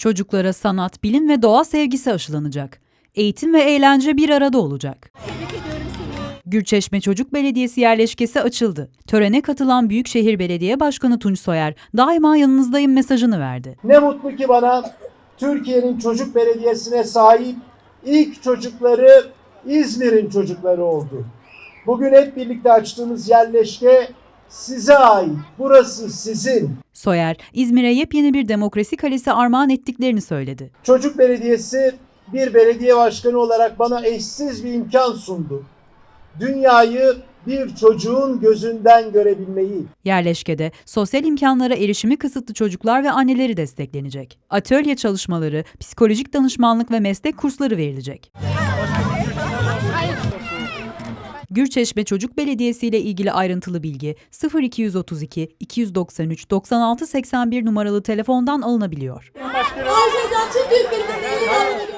Çocuklara sanat, bilim ve doğa sevgisi aşılanacak. Eğitim ve eğlence bir arada olacak. Gürçeşme Çocuk Belediyesi yerleşkesi açıldı. Törene katılan Büyükşehir Belediye Başkanı Tunç Soyer, daima yanınızdayım mesajını verdi. Ne mutlu ki bana Türkiye'nin çocuk belediyesine sahip ilk çocukları İzmir'in çocukları oldu. Bugün hep birlikte açtığımız yerleşke size ait. Burası sizin. Soyer, İzmir'e yepyeni bir demokrasi kalesi armağan ettiklerini söyledi. Çocuk belediyesi bir belediye başkanı olarak bana eşsiz bir imkan sundu. Dünyayı bir çocuğun gözünden görebilmeyi. Yerleşkede sosyal imkanlara erişimi kısıtlı çocuklar ve anneleri desteklenecek. Atölye çalışmaları, psikolojik danışmanlık ve meslek kursları verilecek. Gürçeşme Çocuk Belediyesi ile ilgili ayrıntılı bilgi 0232 293 96 81 numaralı telefondan alınabiliyor. Türk